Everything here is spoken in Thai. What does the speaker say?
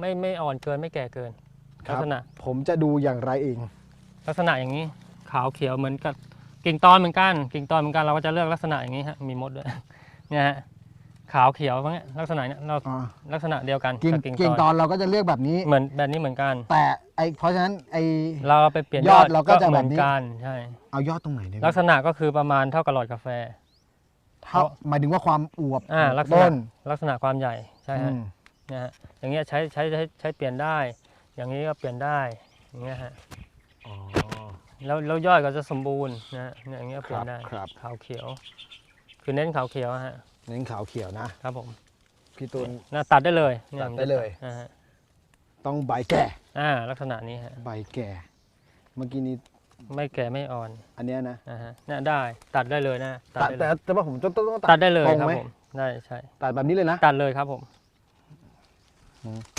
ไม่ไม่อ่อนเกินไม่แก่เกินครับลักษณะผมจะดูอย่างไรเอง ลักษณะอย่างนี้ขาวเขียวเหมือนกับกิ่งตอนเหมือนกัน กิ่งตอนเหมือนกันเราก็จะเลือกลักษณะอย่างนี้ฮะมีมดด้วย เนี่ยฮะขาวเขียวพวกเนี้ยลักษณะเนี้ยเราอ่า ลักษณะเดียวกันกิ่งกับกิ่งกิ่งตตอนอนเราก็จะเลือกแบบนี้ เหมือนแบบนี้เหมือนกัน แต่ไอเพราะฉะนั้นไอ เราเอาไปเปลี่ยนยอดเราก็จะเหแบมือบนนี้ กันใช่ เอายอดตรงไหนเนี่ยลักษณะก็คือประมาณเท่ากับหลอดกาแฟ เท่าหมายถึงว่าความอวบอ่าลักษต้ณะนลักษณะความใหญ่ใช่อืฮะมเนี่ยฮะอย่างเงี้ยใช้ใช้ใช้ใช้เปลี่ยนได้ อย่างนี้ก็เปลี่ยนได้อย่างเงี้ยฮะอ๋อ แล้วแล้วยอดก็จะสมบูรณ์นะฮะเนี่ยอย่างเงี้ยเปลี่ยนได้ครับ ขาวเขียว คือเน้นขาวเขียวฮะเน้นขาวเขียวนะ ครับผมพี่ตูนน่าตัดได้เลยนี่ตัดได้เลย อ่าฮะต้องใบแก่ อ่าลักษณะนี้ฮะใบแก่ เมื่อกี้นี้ไม่แก่ไม่อ่อนอันเนี้ยนะนะฮะเนี่ยได้ตัดได้เลยนะตัดตัดได้แต่เลยแต่ว่าผมต้องต้องต้องตัดได้เลยตรงครับไหมผมได้ใช่ตัดแบบนี้เลยนะตัดเลยครับผม อืม